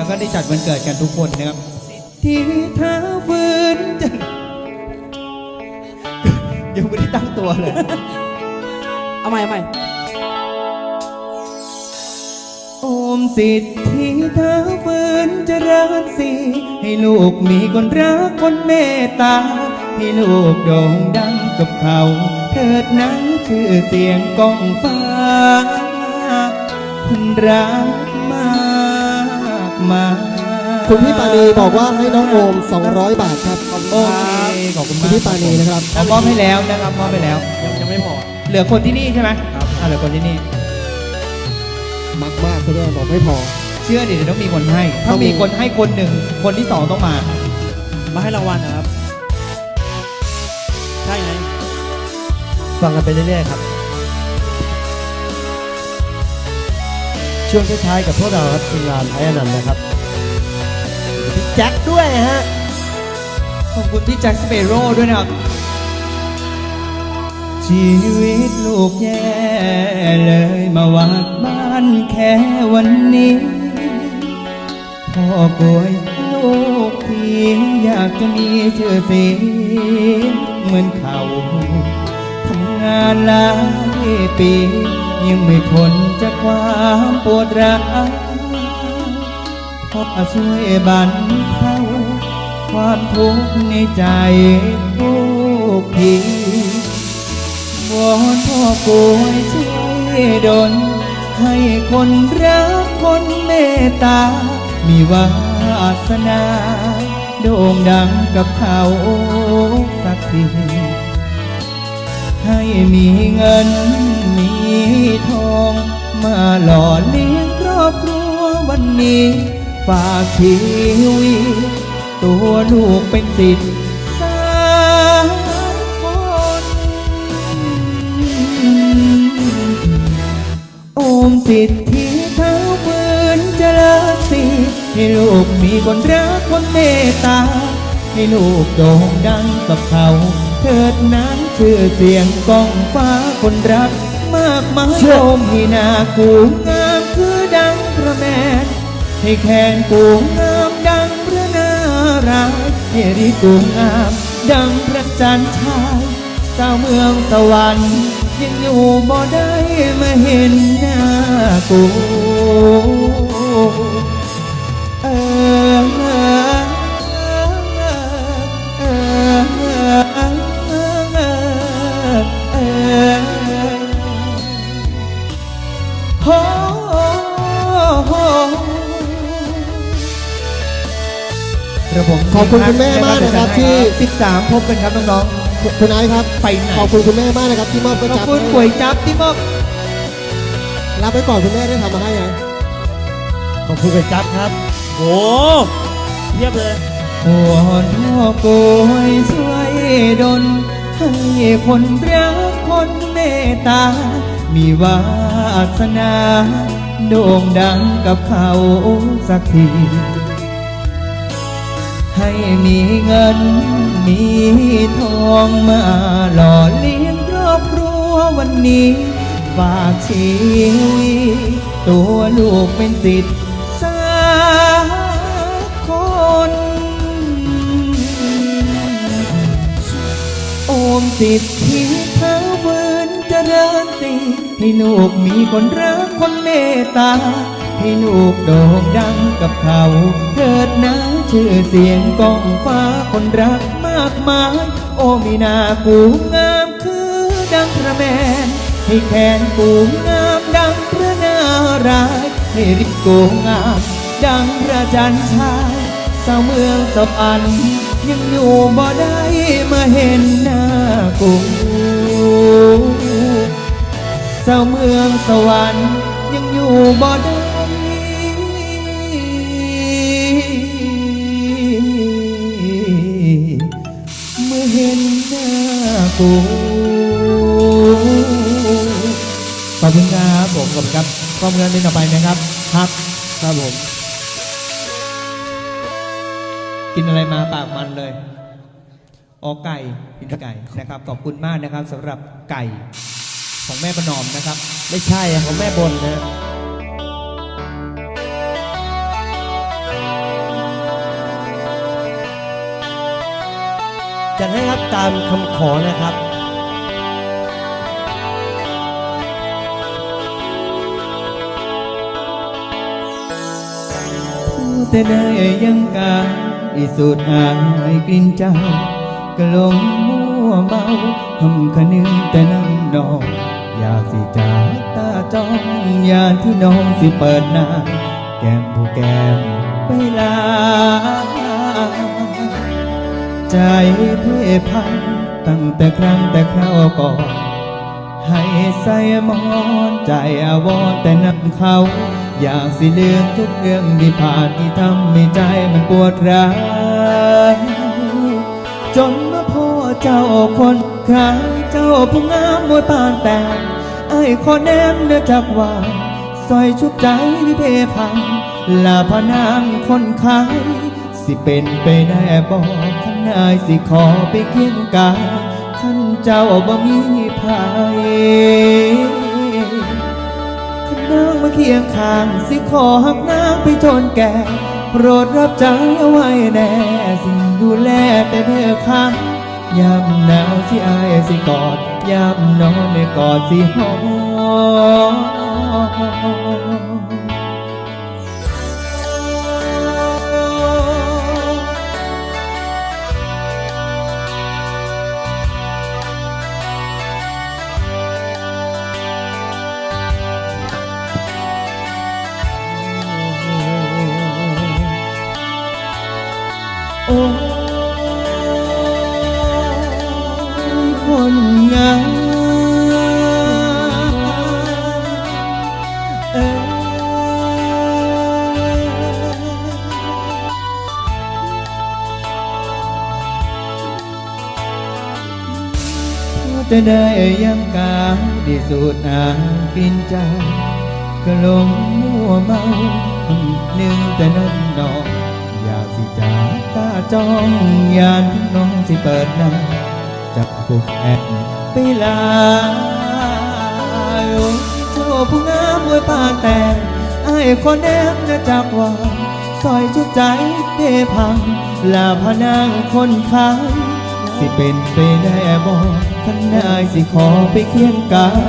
แล้วก็ได้จัดวันเกิดกันทุกคนนะครับ ที่เท้าฟื้นจะยังไม่ได้ตั้งตัวเลย เอาใหม่เอาใหม่โอมสิทธิเท้าฟื้นเจริญสีให้ลูกมีคนรักคนเมตตา ให้ลูกโด่งดังกับเขา เถิดนั้นชื่อเสียงก้องฟ้าคุณรัก มากมายคุณพี่ปานีบอกว่าให้น้องโอม 200 บาทครับโอเคขอบคุณคุมาณกพี่ปานีนะครับมอบให้แล้วนะครับมอบให้แล้ว ยังยังไม่พอ เหลือคนที่นี่ใช่ไหมครับ อ่าเหลือคนที่นี่มักมากคุณแม่บอกไม่พอ เชื่อดิเดี๋ยวต้องมีคนให้ ถ้าต้องมีมีคนให้คนหนึ่งคนที่สองต้องมา มาให้รางวัลนะครับ ใช่ไหม ฟังกันไปเรื่อยๆครับ ช่วงท้ายๆกับพวกเราครับทีมงานไทยอนันต์นะครับพี่แจ็คด้วยฮะขอบคุณพี่แจ็คสเปโร่ด้วยนะครับ ชีวิตลูกแย่เลยมาวาดบ้านแค่วันนี้พ่อกลัวยลูกทีอยากจะมีชื่อเสียงเหมือนเขาทำงานหลายปี ยังไม่พ้นจากความปวดร้าวพอช่วยบันเทาความทุกข์ในใจลูกพี่วอนพ่อกลวยช่วยดลให้คนรักคนเมตตา มีวาสนา โด่งดังกับเขาสักทีให้มีเงินมี ทองมาหล่อเลี้ยงครอบครัววันนี้ ฝากชีวิตตัวลูกเป็นสิทธิ์สามคนโอมสิทธิเท้าปืนเจริญสีให้ลูกมีคนรักคนเมตตา ให้ลูกโด่งดังกับเขา เถิดนั้นชื่อเสียงกองฟ้าคนรักากมาชมให้หนากูงามคือดังพระแม่ให้แขนกูงามดังพระนารายณ์ให้ริกูงามดังพระจันทร์ชายสาวเมืองสวรรค์ยังอยู่บ่ได้มาเห็นหน้ากู ขอบคุณคุณแม่มากนะครับที่ 13 พบกันครับน้องคุณไอซ์ครับๆไปไหนขอบคุณคุณแม่มากนะครับที่มอบกระขอบจับคุณให้ก๋วยจั๊บที่มอบรับไว้ก่อนคุณแม่ได้ทำมาให้ไงขอบคุณกระจับครับโอ้เทียบเลยวอนพ่อโกยช่วยดลให้คนรักคนเมตตา มีวาสนา โด่งดังกับเขาสักที ให้มีเงินมีทองมาหล่อเลี้ยงครอบครัววันนี้ฝากชีวิตตัวลูกเป็นสิทธิ์สักคน โอมสิทธิเท้าฟืนเจริญสีให้ลูกมีคนรักคนเมตตา ให้ลูกโด่งดังกับเขา เถิดนะชื่อเสียงกองฟ้าคนรักมากมาย โอมีนากูงามคือดังพระแมน ให้แขนกูงามดังพระนารายให้ริบกูงามดังพระจันทร์ชายสาวเมืองสวรรค์ยังอยู่บ่ได้มาเห็นหน้ากูสาวเมืองสวรรค์ยังอยู่บ่ได้ กูขอบคุณครับผมขอบคุณครับขอบคุณครับเดินต่อไปนะครับครับครับผม กินอะไรมาปากมันเลยอ๋อไก่กินไก่นะครับขอบคุณมากนะครับสำหรับไก่ของแม่ประนอมนะครับ ไม่ใช่อะของแม่บนนะ จัดให้ครับตามคำขอนะครับแต่ได้ยังกายสูดหายกลิ่นเจ้ากลงมัวเมาทำคะนึงแต่นั่งนอนอยากสิจาตาจ้องยานที่น้องสิเปิดหน้า แก้มผู้แก้มไปลา ใจเพ่พันตั้งแต่ครั้งแต่คราวก่อน ให้ใส่หมอนใจอาวรแต่นำเขา อยากสิลืมทุกเรื่องที่ผ่านที่ทำให้ใจมันปวดร้าวจนมาพ่อเจ้าคนคล้ายเจ้าผู้งามมวยปานแต่ไอ้ขอแนมเนื้อจักว่าซอยชุบใจที่เพพังลาพนางคนขาย สิเป็นไปได้บอกข้างนายสิขอไปเคียงกายท่านเจ้าบ่มีภัยข้านางมาเคียงข้างสิขอหักนางไปจนแก่ โปรดรับใจเอาไว้แน่ สิ่งดูแลแต่เด้อข้างยามหนาวสิอายสิกอดยามนอนในกอดสิหอม ได้ยังกายได้สูดน้ำกินใจก็ลงมัวเมาหนึ่งแต่นั้นนอนอยากสิจาตาจ้องยานน้องสิเปิดหน้าจับผูกแอนไปลาโอ้โชผู้งามมวยปานแต่ไอ้คนแนมนะจักว่าซอยจุกใจเทพังลาพนางคนขายสิเป็นไปได้บ อกขันนายสิขอไปเคียงกาย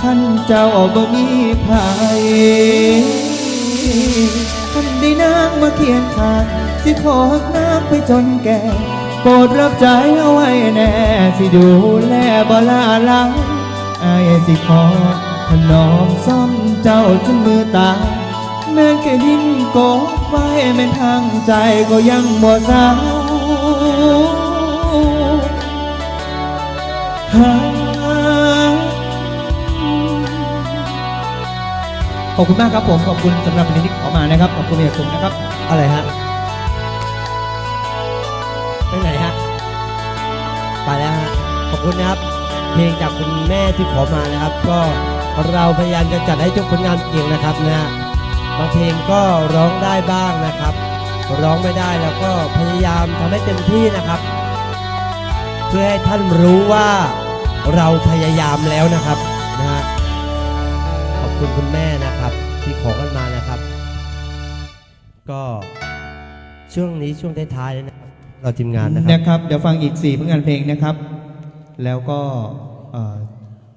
ขันเจ้าบ่มีภัยขันได้นางมาเคียงข้างสิขอหักนางไปจนแก่โปรดรับใจเอาไว้แน่ สิดูแลบ่ลาลังอายสิขอถนอมซ่อมเจ้าจนมือตายแม้แค่ดินกบไว้แม่นทางใจก็ยังบ่เศร้ ขอบคุณมากครับผม ขอบคุณสำหรับวันนี้ที่ขอมานะครับ ขอบคุณอย่างสูงนะครับ อะไรฮะ ไปไหนฮะ ไปแล้วฮะ ขอบคุณนะครับ เพลงจากคุณแม่ที่ขอมานะครับ ก็เราพยายามจะจัดให้ทุกผลงานเพลงนะครับนะฮะบางเพลงก็ร้องได้บ้างนะครับ ร้องไม่ได้แล้วก็พยายามทำให้เต็มที่นะครับ เพื่อให้ท่านรู้ว่า เราพยายามแล้วนะครับนะฮะขอบคุณคุณแม่นะครับ ที่ขอกันมานะครับ ก็ช่วงนี้ช่วงท้ายๆแล้วนะครับเราทีมงานนะครับ นะครับ เดี๋ยวฟังอีก4ผลงานเพลงนะครับ แล้วก็เอ่อ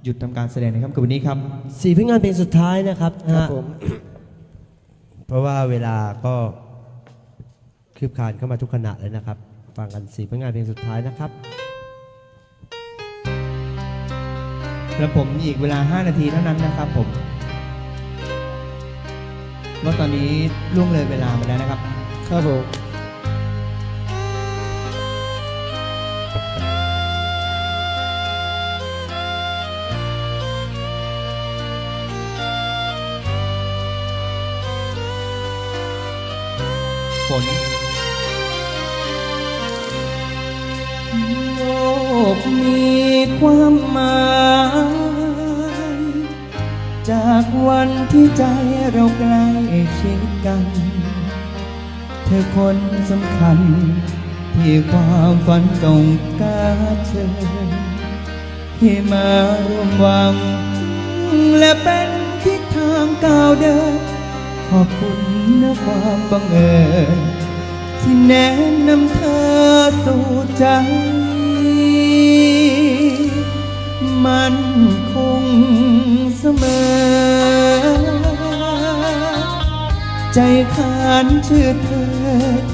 หยุดทำการแสดงนะครับกับวันนี้ครับ สี่ผลงานเพลงสุดท้ายนะครับครับนะฮะผมเพราะว่าเวลาก็คืบคลานเข้ามาทุกขณะเลยนะครับ ฟังกันสี่ผลงานเพลงสุดท้ายนะครับ แล้วผมอีกเวลา 5 นาทีเท่านั้นนะครับผมว่าตอนนี้ล่วงเลยเวลามาแล้วนะครับ ครับผม วันที่ใจเราใกล้ชิดกัน เธอคนสำคัญ ที่ความฝันส่งกาเชิญที่มาร่วมวัง และเป็นทิศทางก้าวเดิน ขอบคุณนะความบังเอิญที่แนะนำเธอสู่ใจ มันคง มอ ใจขานชื่อเธอ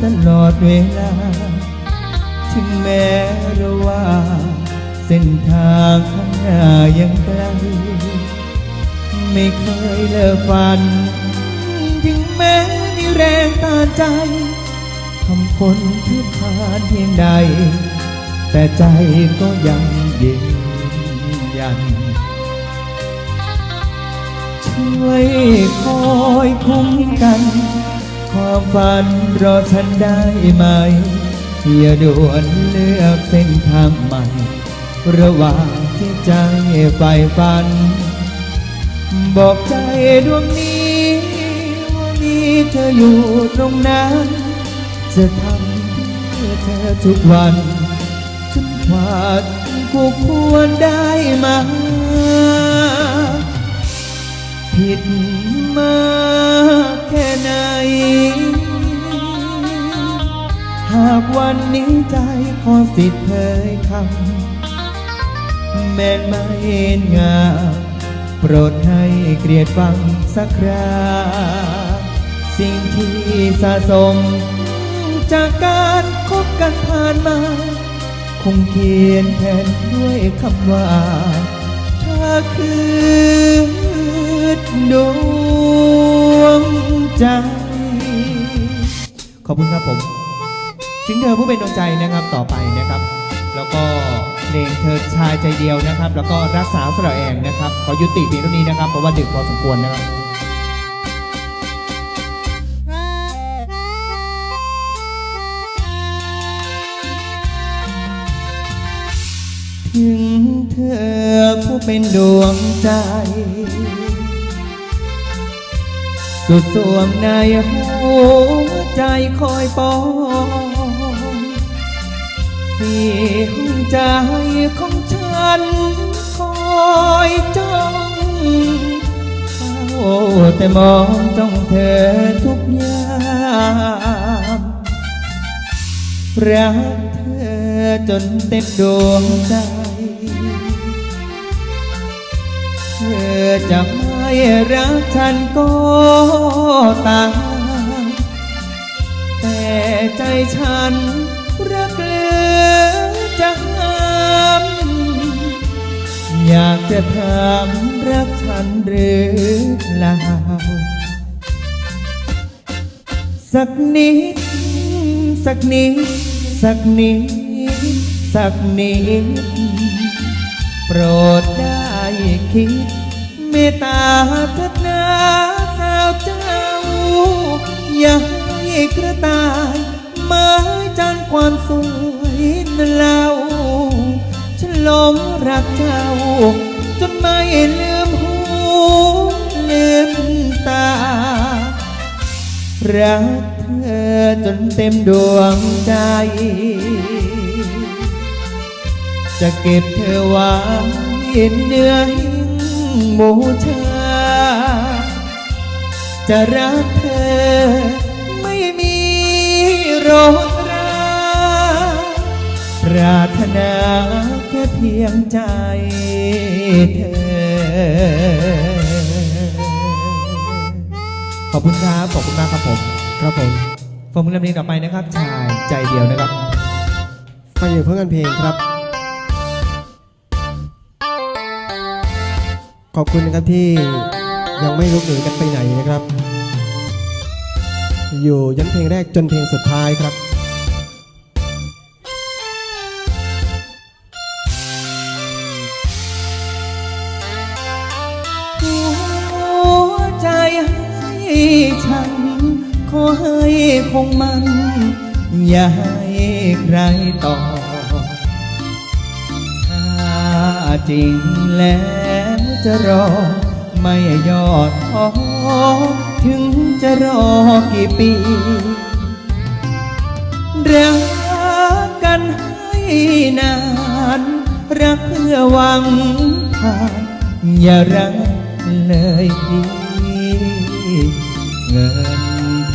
ตลอดเวลา ถึงแม้รู้ว่า เส้นทางข้างหน้ายังไกล ไม่เคยเลิกฝัน ถึงแม้มีแรงตานใจคำคนที่ผ่านเพียงใด แต่ใจก็ยังยืนยัน ช่วยคอยคุ้มกัน ความฝันรอฉันได้ไหม อย่าด่วนเลือกเส้นทางใหม่ ระหว่างที่ใจใฝ่ฝัน บอกใจดวงนี้ว่ามีเธออยู่ตรงนั้น จะทำเพื่อเธอทุกวันจนกว่ากูควรได้ม ผิดมากแค่ไหน หากวันนี้ใจขอสิทธิ์เผยคำแม้นไม่เห็นงามโปรดให้เกลียดฟังสักคราสิ่งที่สะสม จากการคบกันผ่านมา คงเขียนแทนด้วยคำว่าเธอคือ ดวงใจ ขอบคุณครับผม ถึงเธอผู้เป็นดวงใจนะครับต่อไปนะครับ แล้วก็เพลงเธอชายใจเดียวนะครับ แล้วก็รักษาสระแองนะครับ ขอยุติเพียงเท่านี้นะครับ เพราะว่าดึกพอสมควรนะครับถึงเธอผู้เป็นดวงใจ สุดสวงในหัวใจคอยปองเสียงใจของฉันคอยจ้องเฝ้าแต่มองจ้องเธอทุกยามรักเธอจนเต็มดวงใจ เธอจะ รักฉันก็ตามแต่ใจฉันรักเหลือจะห้ามอยากจะถามรักฉันหรือเปล่าสักนิด สักนิด สักนิด สักนิด โปรดได้คิด เมตตาเถิดนาสาวเจ้า อย่าให้กระต่ายม้จันความสวยนั่นเล่าฉันหลงรักเจ้า จนไม่ลืมหูลืมตา รักเธอจนเต็มดวงใจ จะเก็บเธอไว้เนื้อ หิ้งบูชา จะรักเธอ ไม่มีโรคราปรารถนาแค่เพียงใจเธอ ขอบคุณครับ ขอบคุณมากครับผม ครับผมฟังเพลงนี้ต่อไปนะครับ ชายใจเดียวนะครับฟังอยู่เพื่อกันเพลงครับ ขอบคุณนะครับที่ยังไม่ลุกหนีกันไปไหนนะครับ อยู่ยันเพลงแรกจนเพลงสุดท้ายครับหัวใจให้ฉันขอให้คงมัน อย่าให้ใครต่อ ถ้าจริงแล้ว จะรอ ไม่ยอดท้อถึงจะรอกี่ปีรักกันให้นาน รักเพื่อหวังผ่านอย่ารักเลยพี่เงิน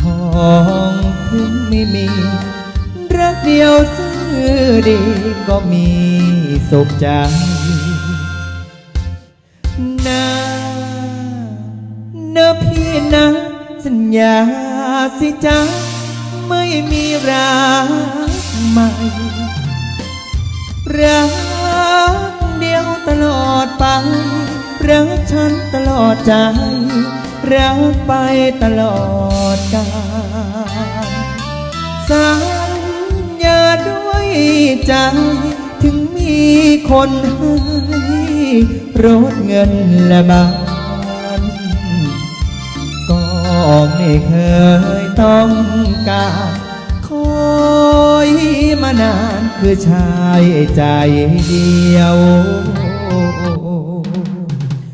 ทองถึงไม่มี รักเดียวซื่อดีก็มีสุขใจ นะ สัญญาสิจ้าไม่มีรักใหม่ รักเดียวตลอดไป รักฉันตลอดใจ รักไปตลอดกาลสัญญาด้วยใจ ถึงมีคนให้รถเงินและบ้า องไม่เคยต้องการคอยมานานคือชายใจเดียว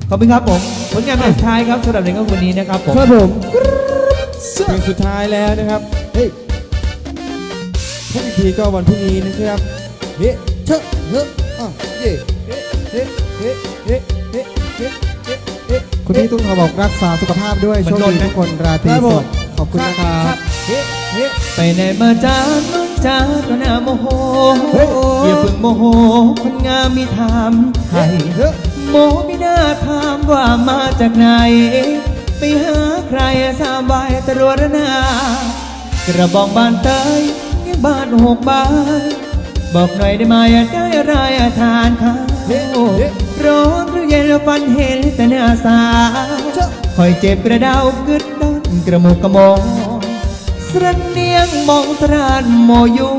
ขอบคุณครับผมผลงานเพลงชายครับสำหรับในวันนี้นะครับผมครับผมเพลงสุดท้ายแล้วนะครับ เฮ้ยพรุ่งทีก็วันพรุ่งนี้นะครับเฮ้เชอะเฮ้อะเย่เฮ้เฮ้เฮ้เฮ้เฮ้ คุณพี่ตุ้งเขาบอกรักษาสุขภาพด้วยเหมืโชอนคนนท์ดีนะทุกคนราตรีสวัสดิ์ขอบคุณนะครับเฮ้เฮ้ไปไหนมาจ้าน้องจ้าก็น่าโมโหเฮ้ยอย่าเพิ่งโมโหคนงามมีถามไทยเฮ้โมไม่น่าถามว่ามาจากไหน ไปหาใครสามใบตรวจนากระบอกบานเตยยังบานหกใบบอกหน่อยได้ไหมได้อะไรทานข้าว ร้อนหรือเย็นฟันเห็นแต่หน้าสาคอยเจ็บกระเดากึดดันกระหมกกระมองสระเนียงมองสรานโมยู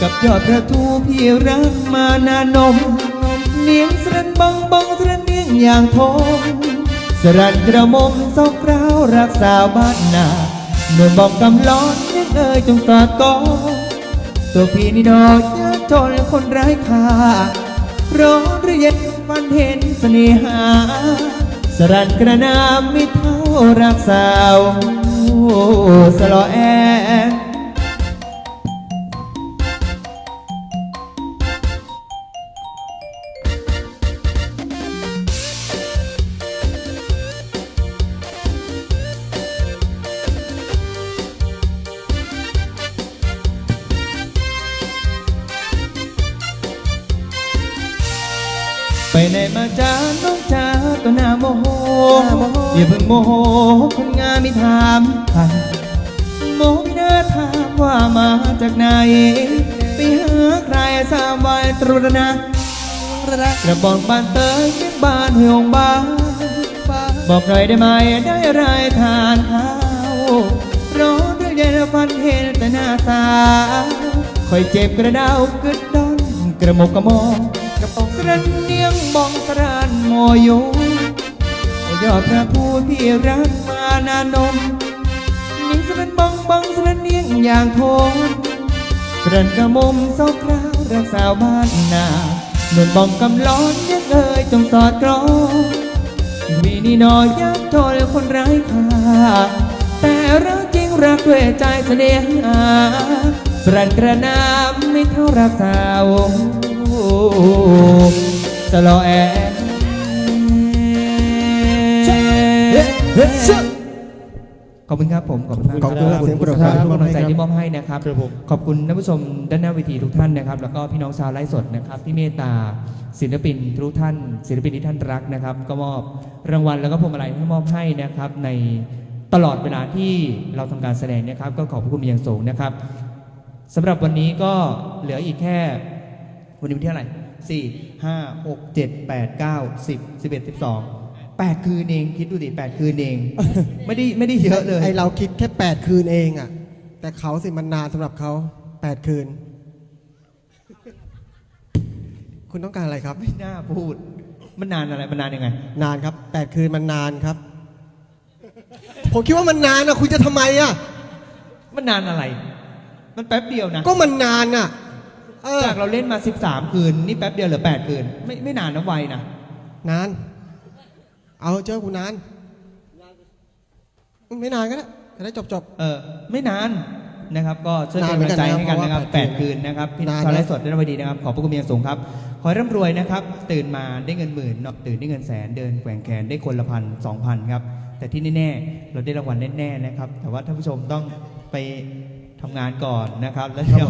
กับยอดประตูพี่รักมานานม เนียงสรันบังบังสรันเนียงอย่างทองสรันกระมมสอกราวรักษาบ้านนาหนุ่มบอกกำล้อนยังเอ่ยจงสอดกอตัวพี่นี่ดอกยากจนคนไร้ค่าร้อนหรือเย็น วันเห็นเสน่หา สรันกระนามไม่เท่ารักสาวสลอแอ ไปไหนมาจ้าน้องจ้าก็น่าโมโหน่าโมโหอย่าเพิ่งโมโหคนงามไม่ถามใครโมไม่น่าถามว่ามาจากไหน ไปหาใครสามวายตรุษนะกระบอกบานเตยเลี้ยงบ้านเฮืองบ้านบอกหน่อยได้ไหมได้ไรทานข้าวร้อนด้วยเย็นฟันเห็นแต่หน้าสาคอยเจ็บกระดาวกึดดอนกระหมกกระมอง กระปองสรันเนียงบองสรานมโยโอยอดพระผู้ที่รักมานานมนิ่งสันบองบองสันเนียงอย่างโทนสรันกระมมเศร้าคราวรักสาวบ้านนาหนุนบองกำล้อนยังเอ่ยจงสอดกรองมีนี่น้อยยักษ์ทนคนร้ค่าแต่รักจริงรักด้วยใจเสน่หาสรันกระนามไม่เท่ารักสาว สโลอเฮ้เฮ้เชอขอบคุณครับผมขอบคุณขอบคุณครับขอบเสียงปรคุบณมือทุกกำลังใจที่มอบให้นะครับ ขอบคุณท่านผู้ชมด้านหน้าเวทีทุกท่านนะครับ แล้วก็พี่น้องชาวไลฟ์สดนะครับ ที่เมตตาศิลปินทุกท่าน ศิลปินที่ท่านรักนะครับ ก็มอบรางวัลแล้วก็พวงมาลัยให้มอบให้นะครับ ในตลอดเวลาที่เราทำการแสดงนะครับ ก็ขอบคุณอย่างสูงนะครับสำหรับวันนี้ก็เหลืออีกแค่ วันนี้วันที่เท่าไหร่สี่ห้าหกเจ็ดแปดเก้าสิบสิบเอ็ดสิบสองแปดคืนเองคิดดูดิแปดคืนเอง ไม่ได้ไม่ได้เยอะเลยไอเราคิดแค่8คืนเองอะ แต่เขาสิมันนานสำหรับเขา8คืน คุณต้องการอะไรครับ ไม่น่าพูด มันนานอะไรมันนานยังไง นานครับ8คืนมันนานครับ ผมคิดว่ามันนานอะ คุณจะทำไมอะ มันนานอะไร มันแป๊บเดียวนะ ก็มันนานอะ เออ จากเราเล่นมา 13 คืน นี่แป๊บเดียวเหลือ 8 คืน ไม่ไม่นานนะไวนะนาน เอาเจอกูนาน ไม่นานก็ได้จะได้จบจบ เออไม่นานนะครับก็ช่วยนาเป็นนเหมืกำอลันงกันใจนะให้กันนะครับเพราะว่า8คืนนะครับพี่นานนะชาวไลฟ์สดได้รับดีนะครับ ขอบพระคุณเป็นอย่างสูงครับ ขอให้ร่ำรวยนะครับ ตื่นมาได้เงินหมื่นนอนตื่นได้เงินแสนเดินแกว่งแขนได้คนละพันสองพันครับแต่ที่แน่ๆเราได้รางวัลแน่ๆนะครับ แต่ว่าท่านผู้ชมต้องไปทำงานก่อนนะครับแล้วเดี๋ยว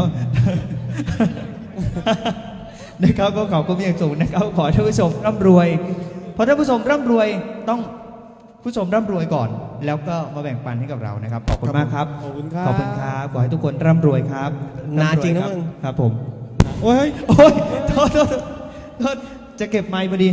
นะครับก็ขอบคุณเป็นอย่างสูงนะครับขอให้ท่านผู้ชมร่ำรวยพอท่านผู้ชมร่ำรวยต้องผู้ชมร่ำรวยก่อน แล้วก็มาแบ่งปันให้กับเรานะครับขอบคุณมากครับขอบคุณครับขอบคุณครับขอให้ทุกคนร่ำรวยครับนานจริงนะำวมึงครับผมโอ้ยโอ้ยโทษโทษโทษจะเก็บไมค์พอดี